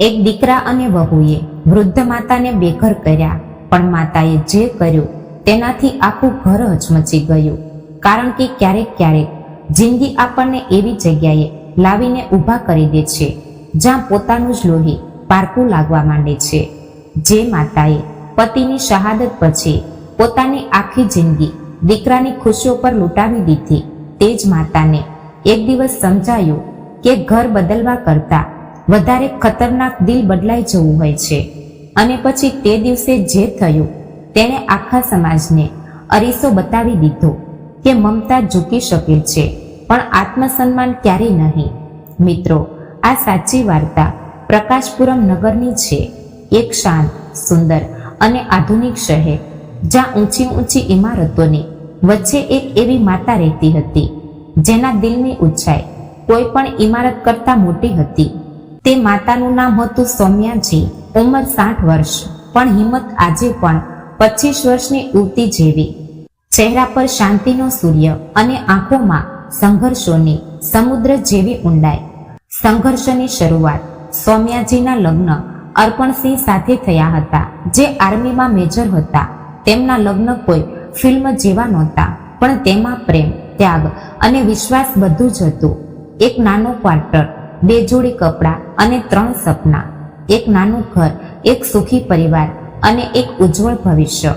એક દીકરા અને વહુએ વૃદ્ધ માતાને બેઘર કર્યા, પણ માતાએ જે કર્યું તેનાથી આખું ઘર હચમચી ગયું. કારણ કે ક્યારેક ક્યારેક જિંદગી આપણને એવી જગ્યાએ લાવીને ઊભા કરી દે છે, જ્યાં પોતાનું જ લોહી પારકું લાગવા માંડે છે. જે માતાએ પતિની શહાદત પછી પોતાની આખી જિંદગી દીકરાની ખુશીઓ પર લૂંટાવી દીધી, તે જ માતાને એક દિવસ સમજાયું કે ઘર બદલવા કરતા વધારે ખતરનાક દિલ બદલાઈ જવું હોય છે. અને પછી તે દિવસે જે થયું, તેણે આખા સમાજને અરીસો બતાવી દીધો કે મમતા ઝૂકી શકે છે, પણ આત્મસન્માન ક્યારેય નહીં. મિત્રો, આ સાચી વાર્તા પ્રકાશપુરમ નગરની છે. એક શાંત, સુંદર અને આધુનિક શહેર, જ્યાં ઊંચી ઊંચી ઇમારતોની વચ્ચે એક એવી માતા રહેતી હતી, જેના દિલની ઊંચાઈ કોઈ પણ ઇમારત કરતાં મોટી હતી. તે માતાનું નામ હતું સૌમ્યાજી, ઉંમર સાઠ વર્ષ. પણ હિંમત આજે પણ પચીસ વર્ષની યુવતી જેવી. ચહેરા પર શાંતિનો સૂર્ય અને આંખોમાં સંઘર્ષોની સમુદ્ર જેવી ઊંડાઈ. સંઘર્ષની શરૂઆત સૌમ્યાજીના લગ્ન અર્પણસિંહ સાથે થયા હતા, જે આર્મીમાં મેજર હતા. તેમના લગ્ન કોઈ ફિલ્મ જેવા નહોતા, પણ તેમાં પ્રેમ, ત્યાગ અને વિશ્વાસ બધું જ હતું. એક નાનો ક્વાર્ટર બે જોડી કપડાં અને ત્રણ સપના, એક નાનું ઘર, એક સુખી પરિવાર અને એક ઉજ્જવળ ભવિષ્ય.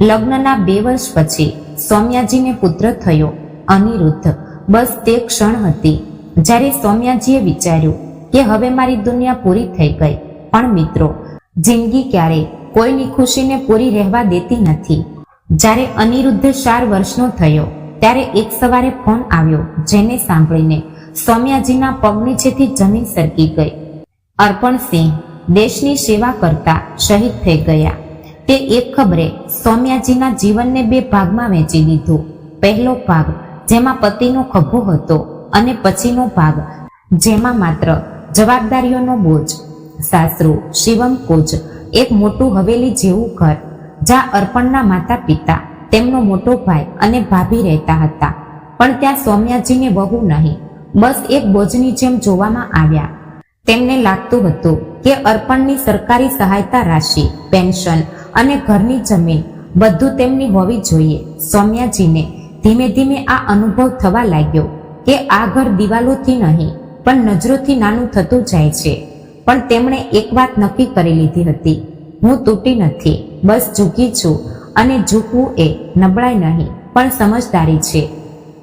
લગ્નના બે વર્ષ પછી સૌમ્યાજીને પુત્ર થયો અનિરુદ્ધ. બસ તે ક્ષણ હતી જ્યારે સૌમ્યાજીએ વિચાર્યું કે હવે મારી દુનિયા પૂરી થઈ ગઈ. પણ મિત્રો, જિંદગી ક્યારેય કોઈની ખુશીને પૂરી રહેવા દેતી નથી. જ્યારે અનિરુદ્ધ ચાર વર્ષનો થયો, ત્યારે એક સવારે ફોન આવ્યો જેને સાંભળીને સૌમ્યાજીના પગ નીચેથી જમીન સરકી ગઈ. અર્પણસિંહ દેશની સેવા કરતા શહીદ થઈ ગયા. તે એક ખબરે સૌમ્યાજીના જીવનને બે ભાગમાં વહેંચી દીધું પહેલો ભાગ જેમાં પતિનો ખભો હતો અને પછીનો ભાગ જેમાં માત્ર જવાબદારીઓનો બોજ. સાસરું શિવમ કોચ એક મોટું હવેલી જેવું ઘર, જ્યાં અર્પણના માતા પિતા તેમનો મોટો ભાઈ અને ભાભી રહેતા હતા. પણ ત્યાં સૌમ્યાજીને વહુ નહીં. બસ એક બોજની જેમ જોવામાં આવ્યા. તેમને લાગતું હતું કે અર્પણની સરકારી સહાયતા રાશિ, પેન્શન અને ઘરની જમીન બધું તેમની હોવી જોઈએ. સૌમ્યાજીને ધીમે ધીમે આ અનુભવ થવા લાગ્યો કે આ ઘર દિવાલોથી નહીં, પણ નજરોથી નાનું થતું જાય છે. પણ તેમણે એક વાત નક્કી કરી લીધી હતી. હું તૂટી નથી, બસ ઝૂકી છું અને ઝૂકવું એ નબળાઈ નહીં, પણ સમજદારી છે.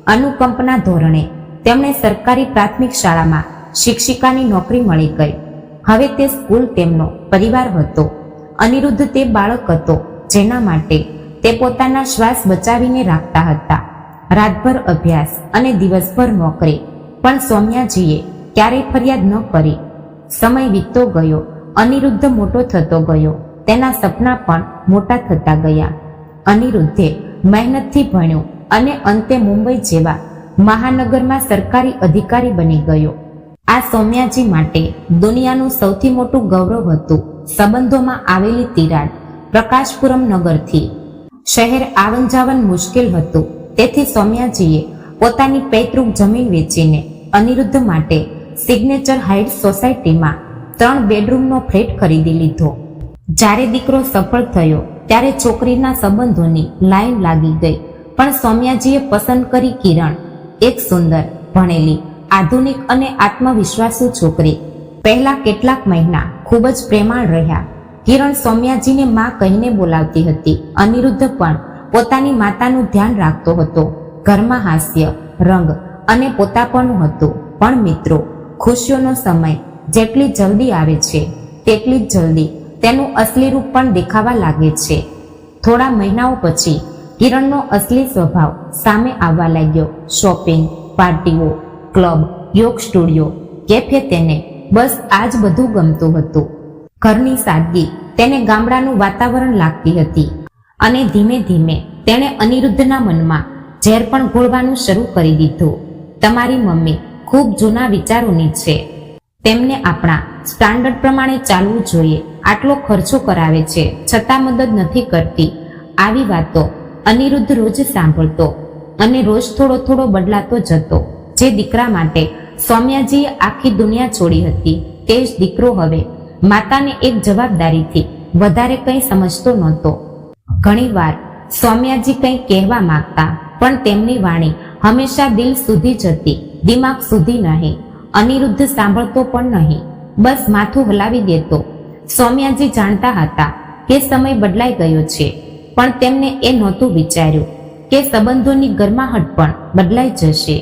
અનુકંપના ધોરણે તેમણે સરકારી પ્રાથમિક શાળામાં શિક્ષિકાની નોકરી મળી ગઈ. હવે તે સ્કૂલ તેમનો પરિવાર હતો. અનિરુદ્ધ તે બાળક હતો, જેના માટે તે પોતાના શ્વાસ બચાવીને રાખતા હતા. રાતભર અભ્યાસ અને દિવસભર નોકરી. પણ સૌમ્યાજીએ ક્યારેય ફરિયાદ ન કરી. સમય વીતતો ગયો, અનિરુદ્ધ મોટો થતો ગયો. તેના સપના પણ મોટા થતા ગયા. અનિરુદ્ધે મહેનતથી ભણ્યું અને અંતે મુંબઈ જેવા મહાનગરમાં સરકારી અધિકારી બની ગયો. આ સૌમ્યાજી માટે દુનિયાનું સૌથી મોટું ગૌરવ હતું. સંબંધોમાં આવેલી તિરાડ પ્રકાશપુરમ નગરથી શહેર આવન જાવન મુશ્કેલ હતું. તેથી સૌમ્યાજીએ પોતાની પૈતૃક જમીન વેચીને અનિરુદ્ધ માટે સિગ્નેચર હાઇટ સોસાયટીમાં ત્રણ બેડરૂમનો ફ્લેટ ખરીદી લીધો. જ્યારે દીકરો સફળ થયો, ત્યારે છોકરીના સંબંધોની લાઈન લાગી ગઈ. પણ સૌમ્યાજીએ પસંદ કરી કિરણ એક સુંદર, ભણેલી, આધુનિક અને આત્મવિશ્વાસુ છોકરી. પહેલા કેટલાક મહિના ખૂબ જ પ્રેમાળ રહ્યા. કિરણ સૌમ્યાજીને માં કહીને બોલાવતી હતી. અનિરુદ્ધ પણ પોતાની માતાનું ધ્યાન રાખતો હતો. ઘરમાં હાસ્ય, રંગ અને પોતાપણું હતું. પણ મિત્રો, ખુશીઓનો સમય જેટલી જલ્દી આવે છે, તેટલી જલ્દી તેનું અસલી રૂપ પણ દેખાવા લાગે છે. થોડા મહિનાઓ પછી કિરણનો અસલી સ્વભાવ સામે આવવા લાગ્યો. શોપિંગ પાર્ટીઓ ક્લબ યોગ સ્ટુડિયો કેફે તેને બસ આ જ બધું ગમતું હતું. ઘરની સાદગી તેને ગામડાનું વાતાવરણ લાગતી હતી અને ધીમે ધીમે તેણે અનિરુદ્ધના મનમાં ઝેર પણ ઘોળવાનું શરૂ કરી દીધું. તમારી મમ્મી ખૂબ જૂના વિચારોની છે. તેમને આપણા સ્ટાન્ડર્ડ પ્રમાણે ચાલવું જોઈએ. આટલો ખર્ચો કરાવે છે. છતાં મદદ નથી કરતી. આવી વાતો અનિરુદ્ધ રોજ સાંભળતો અને રોજ થોડો થોડો બદલાતો જતો. જે દીકરા માટે સૌમ્યાજીએ આખી દુનિયા છોડી હતી તે જ દીકરો હવે માતાને એક જવાબદારીથી વધારે કંઈ સમજતો નહોતો. ઘણીવાર સૌમ્યાજી કંઈ કહેવા માંગતા પણ તેમની વાણી હંમેશા દિલ સુધી જતી, દિમાગ સુધી નહીં. અનિરુદ્ધ સાંભળતો પણ નહીં. બસ માથું હલાવી દેતો. સૌમ્યાજી જાણતા હતા કે સમય બદલાઈ ગયો છે. પણ તેમને એ નહોતું વિચાર્યું કે સંબંધોની ગરમાહટ પણ બદલાઈ જશે.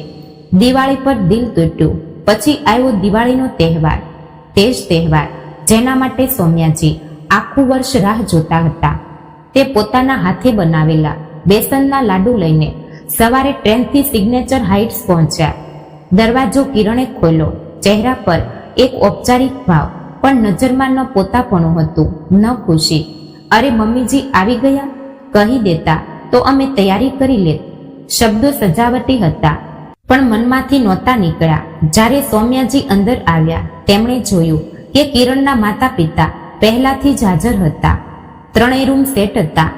દિવાળી પર દિલ તૂટ્યું. પછી આવ્યો દિવાળીનો તહેવાર. તે જ તહેવાર જેના માટે સૌમ્યાજી આખું વર્ષ રાહ જોતા હતા. તે પોતાના હાથે બનાવેલા બેસનના લાડુ લઈને સવારે ટ્રેનથી સિગ્નેચર હાઇટ્સ પહોંચ્યા. દરવાજો કિરણે ખોલ્યો. ચહેરા પર એક ઔપચારિક ભાવ પણ નજરમાં ન પોતાપણું હતું, ન ખુશી. અરે મમ્મીજી, આવી ગયા? કહી દેતા, તો અમે તૈયારી કરી લેત. શબ્દો સજાવટી હતા. પણ મનમાંથી નહોતા નીકળ્યા. જ્યારે સૌમ્યાજી અંદર આવ્યા, તેમણે જોયું કે કિરણના માતા પિતા પહેલાથી જ હાજર હતા. ત્રણેય રૂમ સેટ હતા.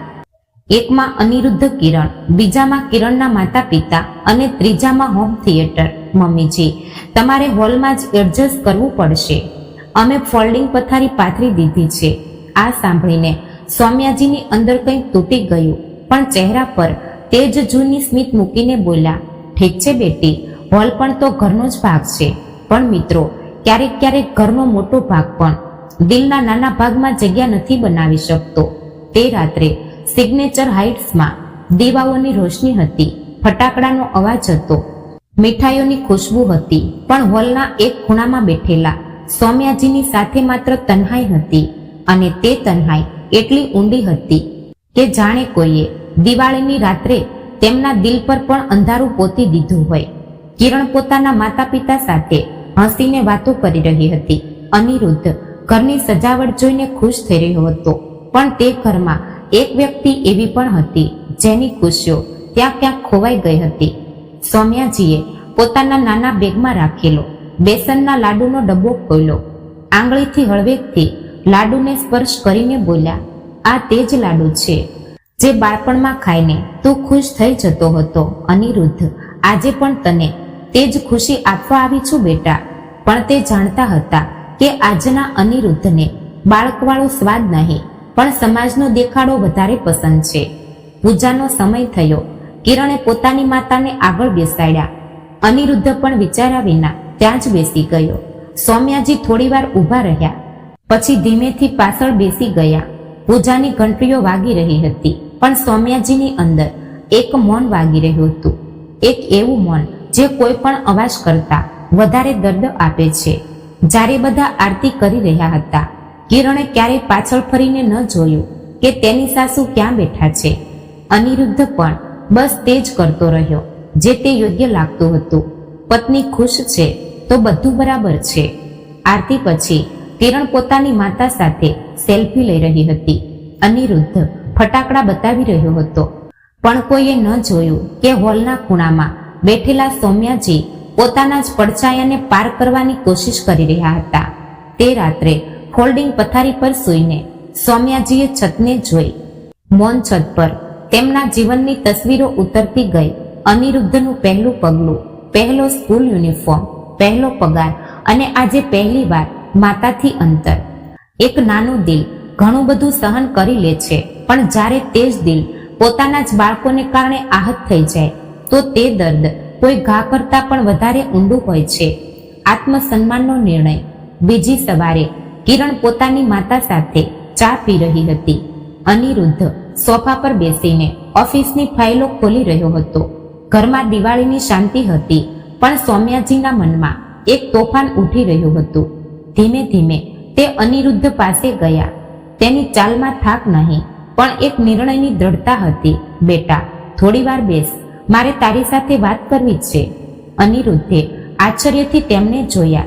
એકમાં અનિરુદ્ધ કિરણ, બીજામાં કિરણના માતા પિતા અને ત્રીજામાં હોમ થિયેટર. મમ્મીજી, તમારે હોલમાં જ એડજસ્ટ કરવું પડશે. અમે ફોલ્ડિંગ પથારી પાથરી દીધી છે. આ સાંભળીને સૌમ્યાજીની અંદર કંઈક તૂટી ગયું. પણ ચહેરા પર તે જ જૂની સ્મિત મૂકીને બોલ્યા, ઠીક છે બેટી હોલ પણ તો ઘરનો જ ભાગ છે. પણ મિત્રો, ક્યારેક ક્યારેક ઘરનો મોટો ભાગ પણ. દિલના નાના ભાગમાં જગ્યા નથી બનાવી શકતો. તે રાત્રે સિગ્નેચર હાઇટ્સમાં દીવાઓની રોશની હતી. ફટાકડાનો અવાજ હતો. મીઠાઈઓની ખુશ્બુ હતી. પણ હોલના એક ખૂણામાં બેઠેલા સૌમ્યાજીની સાથે માત્ર તન્હાઈ હતી અને તે તન્હાઈ એટલી ઊંડી હતી કે જાણે કોઈએ દિવાળીની રાત્રે તેમના દિલ પર પણ અંધારું પોતી દીધું હોય. કિરણ પોતાના માતા પિતા સાથે હસીને વાતો કરી રહી હતી. અનિરુદ્ધ ઘરની સજાવટ જોઈને ખુશ થઈ રહ્યો હતો. પણ તે ઘરમાં એક વ્યક્તિ એવી પણ હતી જેની ખુશીઓ ત્યાં ક્યાંક ખોવાઈ ગઈ હતી. સૌમ્યાજીએ પોતાના નાના બેગમાં રાખેલો બેસનના લાડુનો ડબ્બો ખોલ્યો. આંગળીથી હળવેકથી લાડુને સ્પર્શ કરીને બોલ્યા, આ તે જ લાડુ છે જે બાળપણમાં ખાઈને તું ખુશ થઈ જતો હતો. અનિરુદ્ધ, આજે પણ તને તે જ ખુશી આપવા આવી છું બેટા. પણ તે જાણતા હતા કે આજના અનિરુદ્ધને બાળકવાળો સ્વાદ નહીં, પણ સમાજનો દેખાડો વધારે પસંદ છે. પૂજાનો સમય થયો. કિરણે પોતાની માતાને આગળ બેસાડ્યા. અનિરુદ્ધ પણ વિચાર્યા વિના ત્યાં જ બેસી ગયો. સૌમ્યાજી થોડીવાર ઊભા રહ્યા. પછી ધીમેથી પાછળ બેસી ગયા. પૂજાની ઘંટડીઓ વાગી રહી હતી, પણ સૌમ્યાજીની અંદર એક મૌન વાગી રહ્યું હતું. એક એવું મૌન જે કોઈ પણ અવાજ કરતા વધારે દર્દ આપે છે. જ્યારે બધા આરતી કરી રહ્યા હતા, કિરણે ક્યારેય પાછળ ફરીને ન જોયું કે તેની સાસુ ક્યાં બેઠા છે. અનિરુદ્ધ પણ બસ તે જ કરતો રહ્યો, જે તે યોગ્ય લાગતું હતું. પત્ની ખુશ છે તો બધું બરાબર છે. આરતી પછી કિરણ પોતાની માતા સાથે સેલ્ફી લઈ રહી હતી. અનિરુદ્ધ ફટાકડા બતાવી રહ્યો હતો. પણ કોઈએ ન જોયું કે હોલના ખૂણામાં બેઠેલા સૌમ્યાજી પોતાના જ પડછાયાને પાર કરવાની કોશિશ કરી રહ્યા હતા. તે રાત્રે ફોલ્ડિંગ પથારી પર સૂઈને સૌમ્યાજીએ છતને જોઈ. મૌન છત પર તેમના જીવનની તસવીરો ઉતરતી ગઈ અનિરુદ્ધનું પહેલું પગલું, પહેલો સ્કૂલ યુનિફોર્મ, પહેલો પગાર અને આજે પહેલી વાર માતાથી અંતર. એક નાનું દિલ ઘણું બધું સહન કરી લે છે, પણ જ્યારે તે જ દિલ પોતાના જ બાળકોને કારણે આહત થઈ જાય, તો તે દર્દ કોઈ ઘા કરતા પણ વધારે ઊંડું હોય છે. આત્મસન્માનનો નિર્ણય. બીજી સવારે કિરણ પોતાની માતા સાથે ચા પી રહી હતી. અનિરુદ્ધ સોફા પર બેસીને ઓફિસની ફાઇલો ખોલી રહ્યો હતો. ઘરમાં દિવાળીની શાંતિ હતી, પણ સૌમ્યાજીના મનમાં એક તોફાન ઉઠી રહ્યું હતું. ધીમે ધીમે તે અનિરુદ્ધ પાસે ગયા. તેની ચાલમાં થાક નહીં, પણ એક નિર્ણયની દ્રઢતા હતી. બેટા, થોડી વાર બેસ. મારે તારી સાથે વાત કરવી છે. અનિરુદ્ધે આશ્ચર્યથી તેમને જોયા.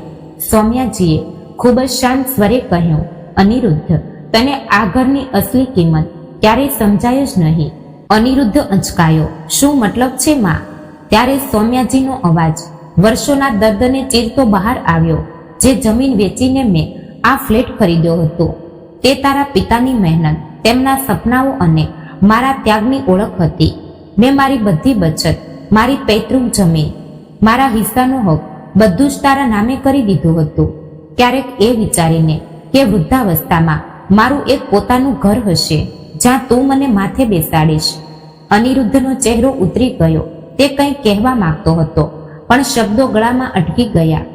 સૌમ્યાજીએ ખૂબ જ શાંત સ્વરે કહ્યું, અનિરુદ્ધ, તને આ ઘરની અસલી કિંમત ક્યારેય સમજાય જ નહીં. અનિરુદ્ધ અંચકાયો. શું મતલબ છે, માં? ત્યારે સૌમ્યાજીનો અવાજ. વર્ષોના દર્દને ચીરતો બહાર આવ્યો. જે જમીન વેચીને મેં આ ફ્લેટ ખરીદ્યો હતો. તે તારા પિતાની મહેનત, તેમના સપનાઓ અને મારા ત્યાગની ઓળખ હતી. મેં મારી બધી બચત, મારી પૈતૃક જમીન, મારા હિસ્સાનો હક બધું જ તારા નામે કરી દીધું હતું. ક્યારેક એ વિચારીને કે વૃદ્ધાવસ્થામાં મારું એક પોતાનું ઘર હશે, જ્યાં તું મને માથે બેસાડીશ. અનિરુદ્ધનો ચહેરો ઉતરી ગયો, તે કંઈ કહેવા માંગતો હતો, પણ શબ્દો ગળામાં અટકી ગયા.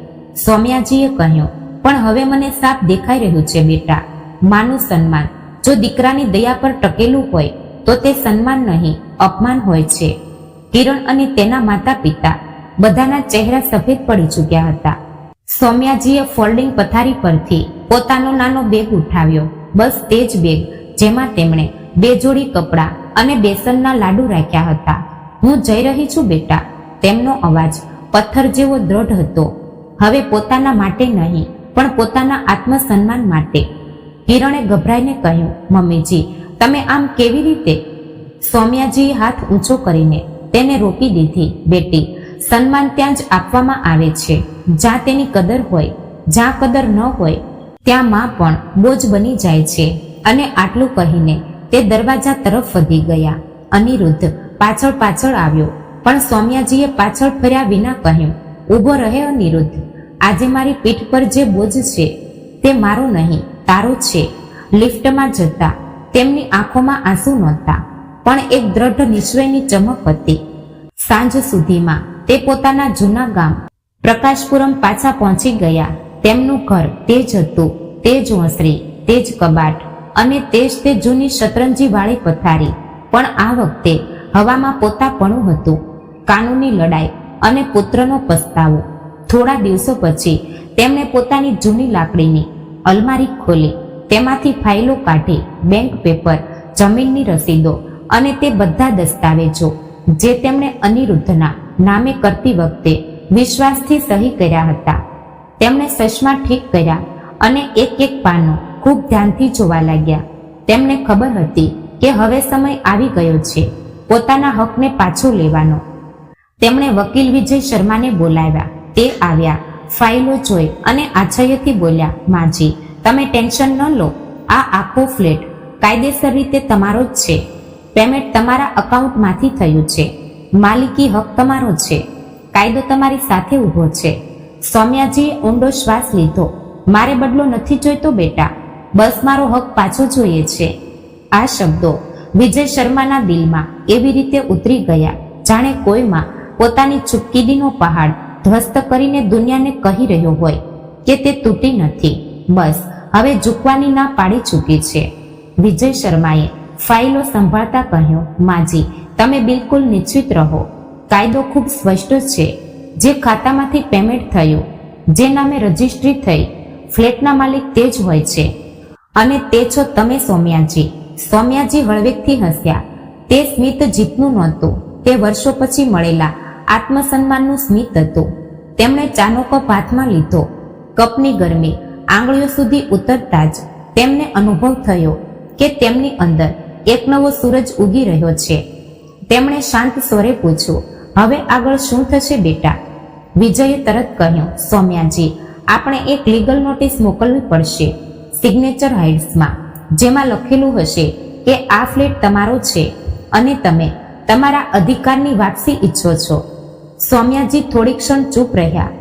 સૌમ્યાજીએ કહ્યું, પણ હવે મને સાફ દેખાઈ રહ્યું છે બેટા. માનું સન્માન. જો દીકરાની દયા પર ટકેલું હોય, તો તે સન્માન નહીં, અપમાન હોય છે. કિરણ અને તેના માતા પિતા બધાના ચહેરા સફેદ પડી ચૂક્યા હતા. સૌમ્યાજીએ ફોલ્ડિંગ પથારી પરથી પોતાનો નાનો બેગ ઉઠાવ્યો. બસ તે જ બેગ, જેમાં તેમણે બે જોડી કપડાં અને બેસનના લાડુ રાખ્યા હતા. હું જઈ રહી છું બેટા. તેમનો અવાજ પથ્થર જેવો દ્રઢ હતો. હવે પોતાના માટે નહીં, પણ પોતાના આત્મસન્માન માટે. કિરણે ગભરાઈને કહ્યું, મમ્મીજી, તમે આમ કેવી રીતે? સૌમ્યાજીએ હાથ ઊંચો કરીને તેને રોકી દીધી, બેટી, સન્માન ત્યાં જ આપવામાં આવે છે. જ્યાં તેની કદર હોય, જ્યાં કદર ન હોય, ત્યાં માં પણ બોજ બની જાય છે. અને આટલું કહીને તે દરવાજા તરફ વધી ગયા. અનિરુદ્ધ પાછળ પાછળ આવ્યો, પણ સૌમ્યાજીએ પાછળ ફર્યા વિના કહ્યું ઊભો રહે અનિરુદ્ધ. આજે મારી પીઠ પર જે બોજ છે, તે મારો નહીં, તારો છે. લિફ્ટમાં જતા, તેમની આંખોમાં આંસુ નહોતા, પણ એક દ્રઢ નિશ્ચયની ચમક હતી. સાંજ સુધીમાં, તે પોતાના જૂના ગામ, પ્રકાશપુરમ પાછા પહોંચી ગયા. તેમનું ઘર, તે જ હતું, તે જ ઓસરી, તે જ કબાટ, અને તે જ તે જૂની શતરંજી વાળી પથારી. પણ આ વખતે, હવામાં પોતાપણું હતું. કાનૂની લડાઈ અને પુત્રનો પસ્તાવો. થોડા દિવસો પછી તેમણે પોતાની જૂની લાકડીની અલમારી ખોલી. તેમાંથી ફાઇલો કાઢી, બેંક પેપર, જમીનની રસીદો અને તે બધા દસ્તાવેજો, જે તેમણે અનિરુદ્ધના નામે કરતી વખતે વિશ્વાસથી સહી કર્યા હતા. તેમણે ચશ્મા ઠીક કર્યા અને એક એક પાનું ખૂબ ધ્યાનથી જોવા લાગ્યા. તેમને ખબર હતી કે હવે સમય આવી ગયો છે. પોતાના હકને પાછો લેવાનો. તેમણે વકીલ વિજય શર્માને બોલાવ્યા. તે આવ્યા. ફાઇલો જોઈ અને આશ્ચર્યથી બોલ્યા, માજી, તમે ટેન્શન ન લો. આ આખો ફ્લેટ કાયદેસર રીતે તમારો જ છે. પેમેન્ટ તમારા અકાઉન્ટમાંથી થયું છે. માલિકી હક તમારો છે. કાયદો તમારી સાથે ઊભો છે. સૌમ્યાજીએ ઊંડો શ્વાસ લીધો. મારે બદલો નથી જોઈતો, બેટા. બસ મારો હક પાછો જોઈએ છે. આ શબ્દો વિજય શર્માના દિલમાં એવી રીતે ઉતરી ગયા. જાણે કોઈમાં પોતાની ચૂપકીદીનો પહાડ ધ્વસ્ત કરીને દુનિયાને કહી રહ્યો હોય કે તે તૂટી નથી. બસ, હવે ઝૂકવાની ના પાડી ચૂકી છે. વિજય શર્માએ ફાઇલો સંભાળતા કહ્યું, માજી, તમે બિલકુલ નિશ્ચિત રહો. કાયદો ખૂબ સ્પષ્ટ છે. જે ખાતામાંથી પેમેન્ટ થયું, જે નામે રજીસ્ટ્રી થઈ, ફ્લેટના માલિક તે જ હોય છે. અને તે છો તમે સૌમ્યાજી. સૌમ્યાજી હળવેકથી હસ્યા. તે સ્મિત જીતનું નહોતું. તે વર્ષો પછી મળેલા આત્મસન્માનનું સ્મિત હતું. તેમણે ચાનો કપ હાથમાં લીધો. કપની ગરમી આંગળીઓ સુધી ઉતરતા જ તેમને અનુભવ થયો કે તેમની અંદર એક નવો સૂરજ ઉગી રહ્યો છે. તેમણે શાંત સ્વરે પૂછ્યું, હવે આગળ શું થશે બેટા? વિજયે તરત કહ્યું, સૌમ્યાજી, આપણે એક લીગલ નોટિસ મોકલવી પડશે સિગ્નેચર હાઇટ્સમાં, જેમાં લખેલું હશે કે આ ફ્લેટ તમારો છે અને તમે તમારા અધિકારની વાપસી ઈચ્છો છો. સૌમ્યાજી થોડી ક્ષણ ચૂપ રહ્યા.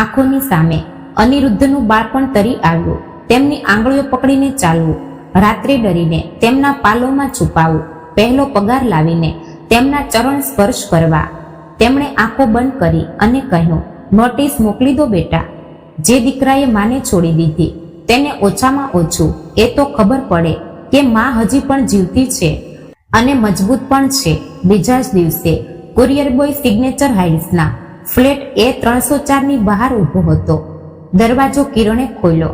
આંખોની સામે અનિરુદ્ધનું બાળપણ તરી આવ્યું. તેમની આંગળીઓ પકડીને ચાલવું. રાત્રે ડરીને તેમના પાલોમાં છુપાવું. પહેલો પગાર લાવીને તેમના ચરણ સ્પર્શ કરવા. તેમણે આંખો બંધ કરી અને કહ્યું, નોટિસ મોકલી દો બેટા. જે દીકરાએ માને છોડી દીધી, તેને ઓછામાં ઓછું એ તો ખબર પડે કે માં હજી પણ જીવતી છે અને મજબૂત પણ છે. બીજા જ દિવસે કુરિયર બોય સિગ્નેચર હાઇટ્સના ફ્લેટ એ ત્રણસો ચારની બહાર ઊભો હતો. દરવાજો કિરણે ખોલ્યો.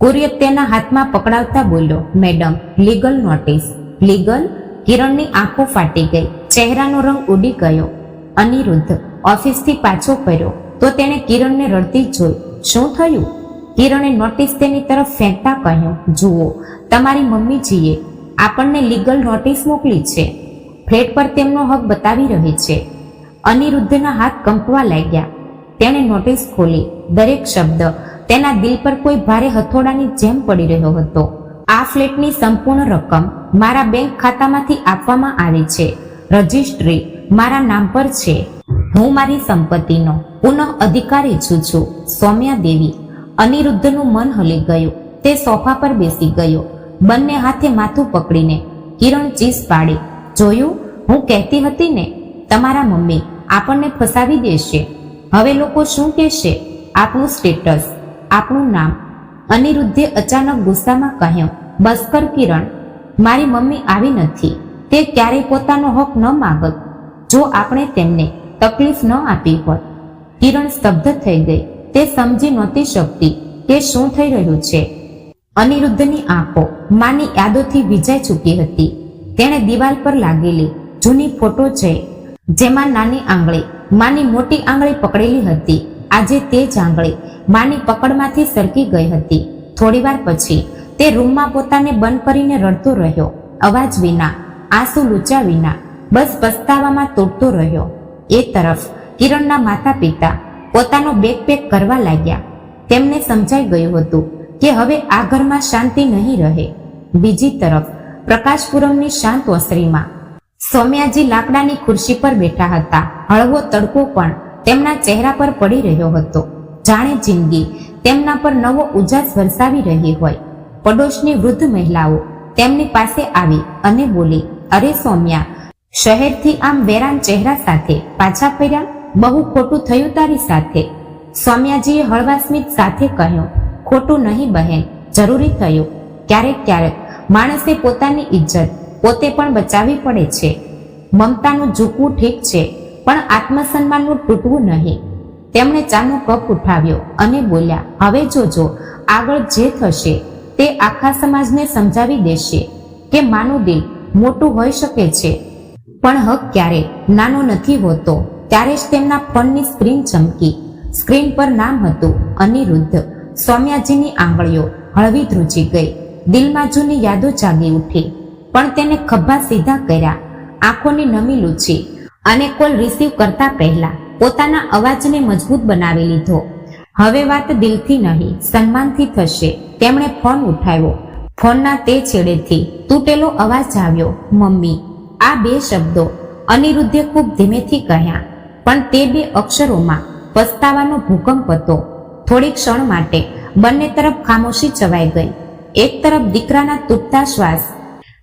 કુરિયર તેના હાથમાં પકડાવતા બોલ્યો, મેડમ, લીગલ નોટિસ. લીગલ? કિરણની આંખો ફાટી ગઈ. ચહેરાનો રંગ ઉડી ગયો. અનિરુદ્ધ ઓફિસથી પાછો ફર્યો. તો તેણે કિરણને રડતી જોઈ. શું થયું? કિરણે નોટિસ તેની તરફ ફેંકતા કહ્યું, જુઓ, તમારી મમ્મીજીએ આપણને લીગલ નોટિસ મોકલી છે. ફ્લેટ પર તેમનો હક બતાવી રહી છે. અનિરુદ્ધના હાથ કંપવા લાગ્યા. તેણે નોટિસ ખોલી. દરેક શબ્દ તેના દિલ પર કોઈ ભારે હથોડાની જેમ પડી રહ્યો હતો. આ ફ્લેટની સંપૂર્ણ રકમ મારા બેંક ખાતામાંથી આપવામાં આવી છે. રજિસ્ટ્રી મારા નામ પર છે. હું મારી સંપત્તિનો પુનઃ અધિકારી છું છું. સૌમ્યા દેવી. અનિરુદ્ધનું મન હલી ગયું. તે સોફા પર બેસી ગયો. બંને હાથે માથું પકડીને કિરણ ચીસ પાડી. જોયું? હું કહેતી હતી ને, તમારા મમ્મી આપણને ફસાવી દેશે. હવે લોકો શું કહેશે? આપણું સ્ટેટસ, આપણું નામ. અનિરુદ્ધે અચાનક ગુસ્સામાં કહ્યું બસ કર કિરણ, મારી મમ્મી આવી નથી. તે ક્યારેય પોતાનો હક ન માગત. જો આપણે તેમને તકલીફ ન આપી હોત. કિરણ સ્તબ્ધ થઈ ગઈ. તે સમજી નહોતી શકતી કે શું થઈ રહ્યું છે. અનિરુદ્ધની આંખો માની યાદોથી વિજાઈ ચૂકી હતી. તેણે દિવાલ પર લાગેલી જૂની ફોટો છે, જેમાં નાની આંગળી, માની મોટી આંગળી પકડેલી હતી. આજે તે જ આંગળી માની પકડમાંથી સરકી ગઈ હતી. થોડીવાર પછી તે રૂમમાં પોતાને બંધ કરીને રડતો રહ્યો. અવાજ વિના, આંસુ લૂચા વિના, બસ પસ્તાવામાં તૂટતો રહ્યો. એ તરફ કિરણના માતા પિતા પોતાનો બેગ પેક કરવા લાગ્યા. તેમને સમજાઈ ગયું હતું કે હવે આ ઘરમાં શાંતિ નહીં રહે. બીજી તરફ પ્રકાશપુરમની શાંત ઓસરીમાં. સૌમ્યાજી લાકડાની ખુરશી પર બેઠા હતા. હળવો તડકો પણ તેમના ચહેરા પર પડી રહ્યો હતો. જાણે જિંદગી તેમના પર નવો ઉજાસ વરસાવી રહી હોય. પડોશની વૃદ્ધ મહિલાઓ તેમની પાસે આવી અને બોલી, અરે સૌમ્યા, શહેરથી આમ વેરાન ચહેરા સાથે પાછા ફર્યા? બહુ ખોટું થયું તારી સાથે. સૌમ્યાજીએ હળવા સ્મિત સાથે કહ્યું, ખોટું નહીં બહેન, જરૂરી થયું. ક્યારેક ક્યારેક માણસે પોતાની ઇજ્જત પોતે પણ બચાવવી પડે છે. મમતાનું ઝૂકવું ઠીક છે, પણ આત્મસન્માનનું તૂટવું નહીં. તેમણે ચાનો કપ ઉઠાવ્યો અને બોલ્યા, હવે જોજો, આગળ જે થશે તે આખા સમાજને સમજાવી દેશે કે માનું દિલ મોટું હોઈ શકે છે. પણ હક ક્યારે? નાનો નથી હોતો. ત્યારે જ તેમના ફોનની સ્ક્રીન ચમકી. સ્ક્રીન પર નામ હતું અનિરુદ્ધ. સૌમ્યાજીની આંગળીઓ હળવી ધ્રુજી ગઈ. દિલમાં જૂની યાદો જાગી ઉઠી. પણ તેને ખભા સીધા કર્યા. આંખોની નમી લૂછી અને કોલ રિસીવ કરતા પહેલા પોતાના અવાજને મજબૂત બનાવી લીધો. હવે વાત દિલથી નહીં, સન્માનથી થશે. તેમણે ફોન ઉઠાવ્યો. ફોનના તે છેડેથી તૂટેલો અવાજ આવ્યો, મમ્મી. આ બે શબ્દો અનિરુદ્ધે ખૂબ ધીમેથી કહ્યા. પણ તે બે અક્ષરોમાં પસ્તાવાનો ભૂકંપ હતો. થોડી ક્ષણ માટે બંને તરફ ખામોશી ચવાઈ ગઈ. એક તરફ દીકરાના તૂટતા શ્વાસ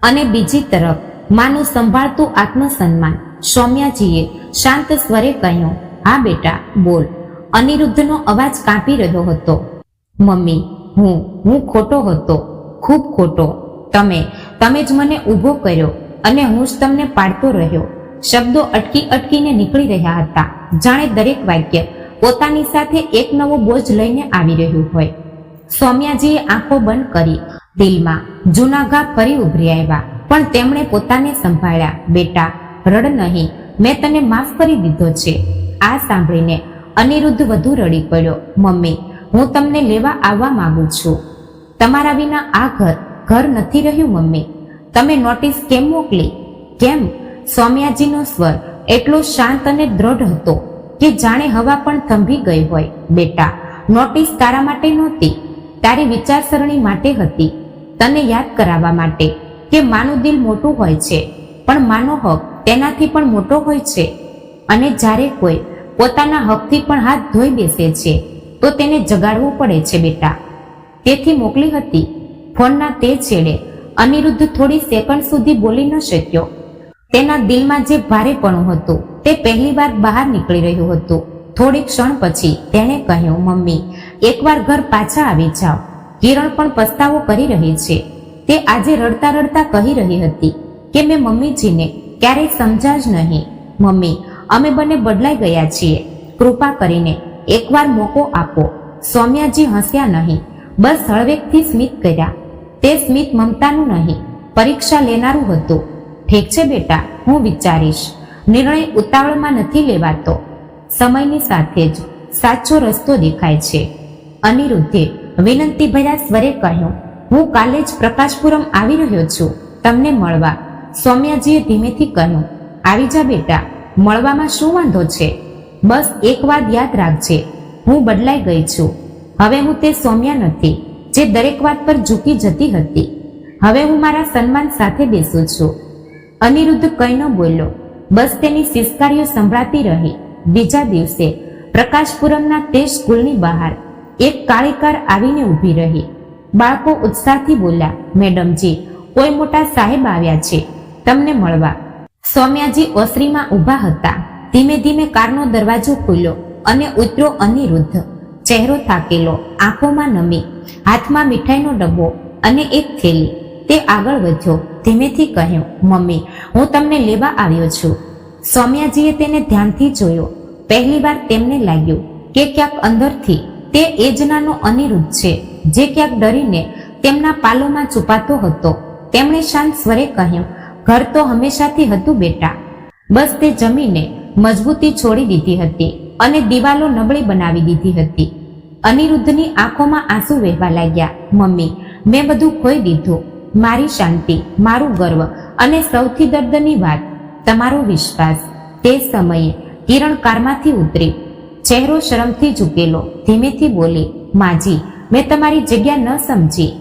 અને બીજી તરફ માનું સંભાળતું આત્મસન્માન. સૌમ્યાજીએ શાંત સ્વરે કહ્યું, હા બેટા, બોલ. અનિરુદ્ધનો અવાજ કાપી રહ્યો હતો. મમ્મી, હું હું ખોટો હતો, ખૂબ ખોટો. તમે તમે જ મને ઊભો કર્યો અને હું જ તમને પાડતો રહ્યો. શબ્દો અટકી અટકીને નીકળી રહ્યા હતા. જાણે દરેક વાક્ય પોતાની સાથે એક નવો બોજ લઈને આવી રહ્યું હોય. સૌમ્યાજીએ આંખો બંધ કરી દિલમાં જૂના ઘા ફરી ઉભરી આવ્યા. પણ તેમણે પોતાને સંભાળ્યા. બેટા, રડ નહીં. મેં તને માફ કરી દીધો છે. આ સાંભળીને અનિરુદ્ધ વધુ રડી પડ્યો. મમ્મી, હું તમને લેવા આવવા માંગુ છું. તમારા વિના આ ઘર ઘર નથી રહ્યું, મમ્મી. તમે નોટિસ કેમ મોકલી? કેમ? સૌમ્યાજીનો સ્વર એટલો શાંત અને દ્રઢ હતો કે જાણે હવા પણ થંભી ગઈ હોય. બેટા, નોટિસ તારા માટે નહોતી. તારી વિચારસરણી માટે હતી. તને યાદ કરાવવા માટે કે માનું દિલ મોટું હોય છે, પણ માનો હક તેનાથી પણ મોટો હોય છે. અને જ્યારે કોઈ પોતાના હકથી પણ હાથ ધોઈ બેસે છે, તો તેને જગાડવું પડે છે બેટા. તેથી મોકલી હતી. ફોનના તે છેડે અનિરુદ્ધ થોડી સેકન્ડ સુધી બોલી ન શક્યો. તેના દિલમાં જે ભારેપણું હતું, તે પહેલીવાર બહાર નીકળી રહ્યું હતું. થોડી ક્ષણ પછી તેણે કહ્યું, મમ્મી એકવાર ઘર પાછા આવી જાઓ. કિરણ પણ પસ્તાવો કરી રહી છે. તે આજે રડતા રડતા કહી રહી હતી કે મેં મમ્મીજીને ક્યારેય સમજા જ નહીં. મમ્મી, અમે બંને બદલાઈ ગયા છીએ. કૃપા કરીને એકવાર મોકો આપો. સૌમ્યાજી હસ્યા નહીં. બસ હળવેકથી સ્મિત કર્યા. તે સ્મિત મમતાનું નહીં, પરીક્ષા લેનારું હતું. ઠીક છે બેટા, હું વિચારીશ. નિર્ણય ઉતાવળમાં નથી લેવાતો. સમયની સાથે જ સાચો રસ્તો દેખાય છે. અનિરુદ્ધે વિનંતી ભર્યા સ્વરે કહ્યું, હું કાલે જ પ્રકાશપુરમ આવી રહ્યો છું. તમને મળવા. સૌમ્યાજીએ ધીમેથી કહ્યું, આવી જા બેટા, મળવામાં શું વાંધો છે? બસ એક વાત યાદ રાખજે, હું બદલાઈ ગઈ છું. હવે હું તે સૌમ્યા નથી, જે દરેક વાત પર ઝૂકી જતી હતી. હવે હું મારા સન્માન સાથે બેસું છું. અનિરુદ્ધ કંઈ ન બોલ્યો. બસ તેની સિસ્કારીઓ સંભળાતી રહી. બીજા દિવસે પ્રકાશપુરમના તે સ્કૂલની બહાર એક કાળી કાર આવીને ઊભી રહી. બાળકો ઉત્સાહથી બોલ્યા, મેડમજી, કોઈ મોટા સાહેબ આવ્યા છે. તમને મળવા. સૌમ્યાજી ઓસરીમાં ઊભા હતા. ધીમે ધીમે કારનો દરવાજો ખુલ્યો અને ઉતર્યો અનિરુદ્ધ. ચહેરો થાકેલો, આંખોમાં નમી, હાથમાં મીઠાઈનો ડબ્બો અને એક થેલી. તે આગળ વધ્યો, ધીમેથી કહ્યું, મમ્મી, હું તમને લેવા આવ્યો છું. સૌમ્યાજીએ તેને ધ્યાનથી જોયો. પહેલીવાર તેમને લાગ્યું કે ક્યાંક અંદરથી તે એજનાનો અનિરુદ્ધ છે, જે ક્યાંક ડરીને તેમના પાલોમાં છુપાતો હતો. તેમણે શાંત સ્વરે કહ્યું, ઘર તો હંમેશાથી હતું બેટા. બસ તે જમીને મજબૂતી છોડી દીધી હતી અને દિવાલો નબળી બનાવી દીધી હતી. અનિરુદ્ધની આંખોમાં આંસુ વહેવા લાગ્યા, મમ્મી, મેં બધું ખોઈ દીધું. મારી શાંતિ, મારું ગર્વ અને સૌથી દર્દની વાત, તમારો વિશ્વાસ. તે સમયે કિરણ કારમાંથી ઉતરી ચહેરો શરમથી ઝૂકેલો ધીમેથી બોલી, માજી, મેં તમારી જગ્યા ન સમજી.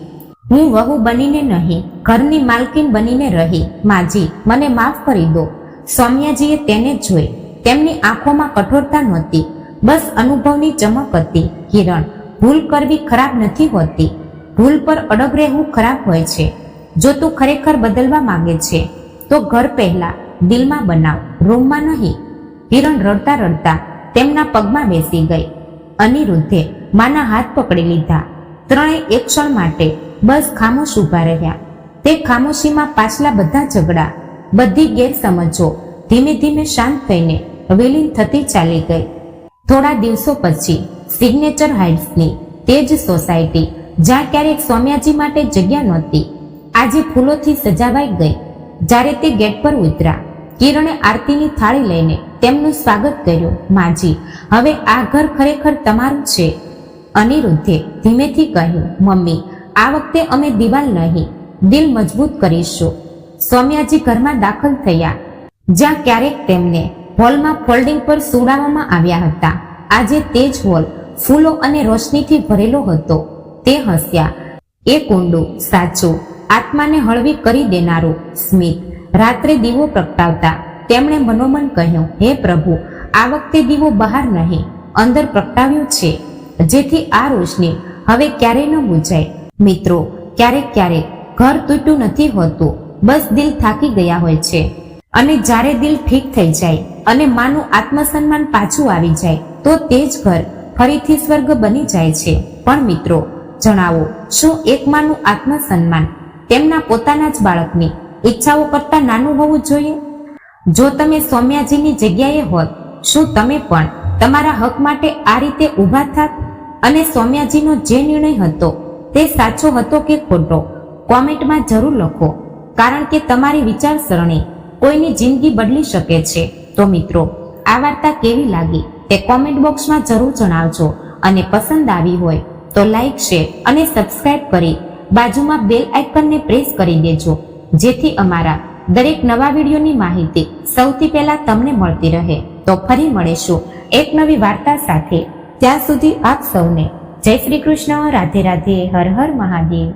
હું વહુ બનીને નહીં, ઘરની માલકીન બનીને રહી. માજી, મને માફ કરી દો. સૌમ્યાજીએ તેને જોઈ. તેમની આંખોમાં કઠોરતા નહોતી. બસ અનુભવની ચમક હતી. કિરણ, ભૂલ કરવી ખરાબ નથી હોતી. ભૂલ પર અડગ રહેવું ખરાબ હોય છે. જો તું ખરેખર બદલવા માંગે છે, તો ઘર પહેલા, દિલમાં બનાવ. રૂમમાં નહીં. કિરણ રડતા રડતા તેમના પગમાં બેસી ગઈ. અનિરુદ્ધે માના હાથ પકડી લીધા. ત્રણેય એક ક્ષણ માટે બસ ખામોશ ઊભા રહ્યા. તે ખામોશીમાં પાછલા બધા ઝઘડા, બધી ગેરસમજો ધીમે ધીમે શાંત થઈને વિલીન થતી ચાલી ગઈ. થોડા દિવસો પછી સિગ્નેચર હાઇટ્સની તે જ સોસાયટી, જ્યાં ક્યારેક સૌમ્યાજી માટે જગ્યા નહોતી, આજે ફૂલોથી સજાવાઈ ગઈ. જ્યારે તે ગેટ પર ઉતરા કિરણે આરતીની થાળી લઈને તેમનું સ્વાગત કર્યું, માજી, હવે આ ઘર ખરેખર તમારું છે. અનિરુદ્ધે ધીમેથી કહ્યું, મમ્મી, આ વખતે અમે દિવાલ નહીં, દિલ મજબૂત કરીશું. સૌમ્યાજી ઘરમાં દાખલ થયા. જ્યાં ક્યારેક તેમને હોલમાં ફોલ્ડિંગ પર સુડાવવામાં આવ્યા હતા. આજે તે જ હોલ ફૂલો અને રોશનીથી ભરેલો હતો. તે હસ્યા, એ કુંડુ, સાચું. આત્માને હળવી કરી દેનારું સ્મિત. રાત્રે દીવો પ્રગટાવતા તેમણે મનોમન કહ્યું, હે પ્રભુ, આ વખતે દીવો બહાર નહીં, અંદર પ્રગટાવ્યો છે, જેથી આ રોશની હવે ક્યારેય ન બુજાય મિત્રો, ક્યારેક ક્યારેક ઘર તૂટ્યું નથી હોતું, બસ દિલ થાકી ગયા હોય છે, અને જ્યારે દિલ ઠીક થઈ જાય અને માનું આત્મસન્માન પાછું આવી જાય, તો તે જ ઘર ફરીથી સ્વર્ગ બની જાય છે. પણ મિત્રો, જણાવો, શું એક માનું આત્મસન્માન તેમના પોતાના જ બાળકની ઈચ્છાઓ કરતા નાનું હોવું જોઈએ? જો તમે સૌમ્યાજીની જગ્યાએ હોત, શું તમે પણ તમારા હક માટે આ રીતે ઊભા થાત? અને સૌમ્યાજીનો જે નિર્ણય હતો, તે સાચો હતો કે ખોટો? કોમેન્ટમાં જરૂર લખો, કારણ કે તમારી વિચારસરણી કોઈની જિંદગી બદલી શકે છે. તો મિત્રો, આ વાર્તા કેવી લાગી, તે કોમેન્ટ બોક્સમાં જરૂર જણાવજો. અને પસંદ આવી હોય, તો લાઇક શેર અને સબસ્ક્રાઇબ કરી બાજુમાં બેલ આઇકનને પ્રેસ કરી દેજો. જેથી અમારા દરેક નવા વિડીયોની માહિતી સૌથી પહેલા તમને મળતી રહે. તો ફરી મળીશું એક નવી વાર્તા સાથે. ત્યાં સુધી આપ સૌને જય શ્રી કૃષ્ણ, રાધે રાધે, હર હર મહાદેવ.